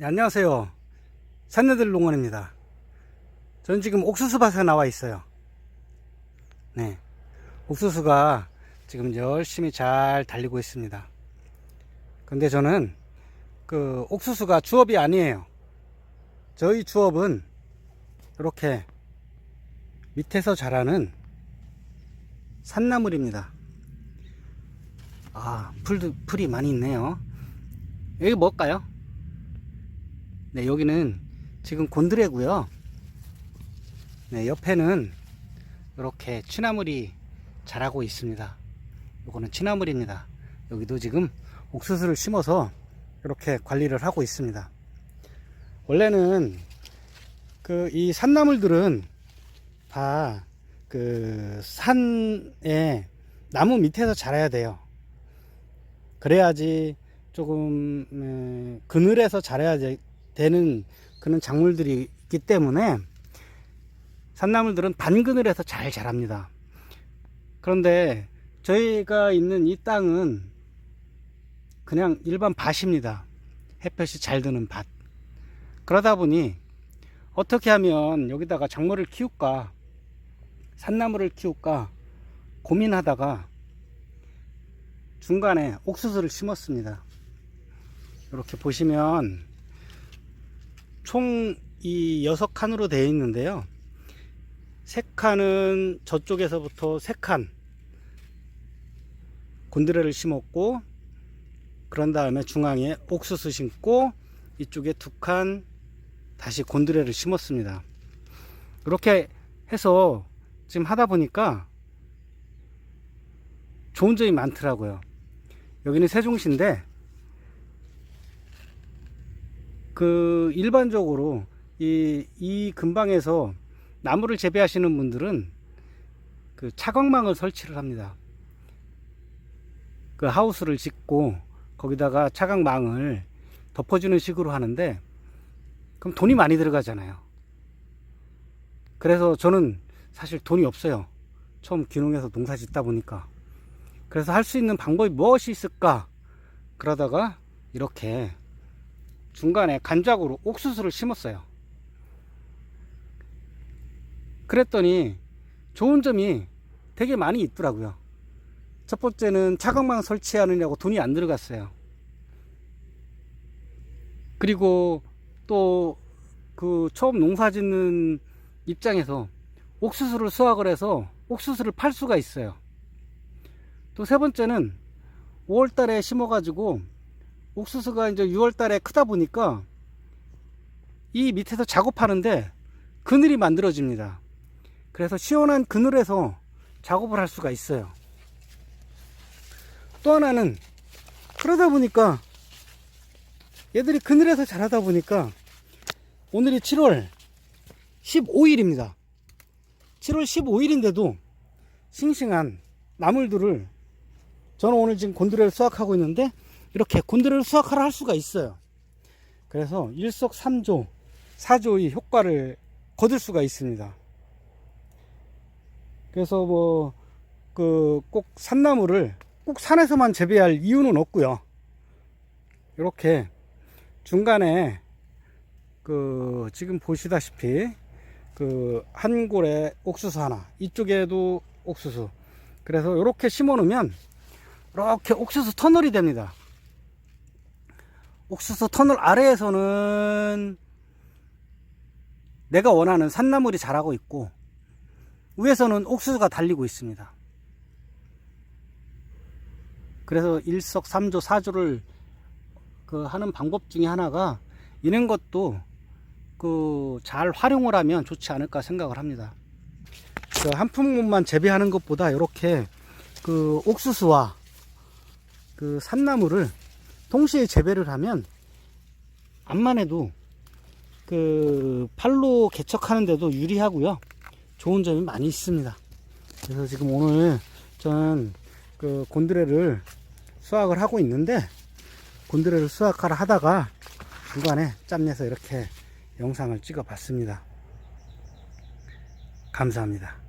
네, 안녕하세요. 산내들 농원입니다. 저는 지금 옥수수밭에 나와 있어요. 네. 옥수수가 지금 열심히 잘 달리고 있습니다. 근데 저는 그 옥수수가 주업이 아니에요. 저희 주업은 이렇게 밑에서 자라는 산나물입니다. 아, 풀도, 풀이 많이 있네요. 여기 뭘까요? 네, 여기는 지금 곤드레고요. 네, 옆에는 이렇게 취나물이 자라고 있습니다. 요거는 취나물입니다. 여기도 지금 옥수수를 심어서 이렇게 관리를 하고 있습니다. 원래는 그 이 산나물들은 다 그 산에 나무 밑에서 자라야 돼요. 그래야지 조금 음, 그늘에서 자라야 되- 되는 그런 작물들이 있기 때문에 산나물들은 반그늘에서 잘 자랍니다. 그런데 저희가 있는 이 땅은 그냥 일반 밭입니다. 햇볕이 잘 드는 밭. 그러다 보니 어떻게 하면 여기다가 작물을 키울까, 산나물을 키울까 고민하다가 중간에 옥수수를 심었습니다. 이렇게 보시면 총 이 여섯 칸으로 되어 있는데요. 세 칸은 저쪽에서부터 세 칸 곤드레를 심었고 그런 다음에 중앙에 옥수수 심고 이쪽에 두 칸 다시 곤드레를 심었습니다. 이렇게 해서 지금 하다 보니까 좋은 점이 많더라고요. 여기는 세종시인데 그 일반적으로 이, 이 근방에서 나무를 재배하시는 분들은 그 차광망을 설치를 합니다. 그 하우스를 짓고 거기다가 차광망을 덮어주는 식으로 하는데 그럼 돈이 많이 들어가잖아요. 그래서 저는 사실 돈이 없어요. 처음 귀농해서 농사 짓다 보니까. 그래서 할 수 있는 방법이 무엇이 있을까? 그러다가 이렇게 중간에 간작으로 옥수수를 심었어요. 그랬더니 좋은 점이 되게 많이 있더라고요. 첫 번째는 차광망 설치하느냐고 돈이 안 들어갔어요. 그리고 또 그 처음 농사 짓는 입장에서 옥수수를 수확을 해서 옥수수를 팔 수가 있어요. 또 세 번째는 5월 달에 심어 가지고 옥수수가 이제 6월 달에 크다 보니까 이 밑에서 작업하는데 그늘이 만들어집니다. 그래서 시원한 그늘에서 작업을 할 수가 있어요. 또 하나는 그러다 보니까 얘들이 그늘에서 자라다 보니까 오늘이 7월 15일입니다. 7월 15일인데도 싱싱한 나물들을 저는 오늘 지금 곤드레를 수확하고 있는데 이렇게 곤드레를 수확하러 할 수가 있어요. 그래서 일석삼조, 사조의 효과를 거둘 수가 있습니다. 그래서 뭐 그 꼭 산나물을 꼭 산에서만 재배할 이유는 없고요. 이렇게 중간에 그 지금 보시다시피 그 한 골에 옥수수 하나, 이쪽에도 옥수수. 그래서 이렇게 심어 놓으면 이렇게 옥수수 터널이 됩니다. 옥수수 터널 아래에서는 내가 원하는 산나물이 자라고 있고 위에서는 옥수수가 달리고 있습니다. 그래서 일석삼조 사조를 그 하는 방법 중에 하나가 이런 것도 그 잘 활용을 하면 좋지 않을까 생각을 합니다. 그 한 품목만 재배하는 것보다 이렇게 그 옥수수와 그 산나물을 동시에 재배를 하면 암만 해도 그 팔로 개척하는데도 유리하고요. 좋은 점이 많이 있습니다. 그래서 지금 오늘 저는 그 곤드레를 수확을 하고 있는데 곤드레를 수확하러 하다가 중간에 짬내서 이렇게 영상을 찍어 봤습니다. 감사합니다.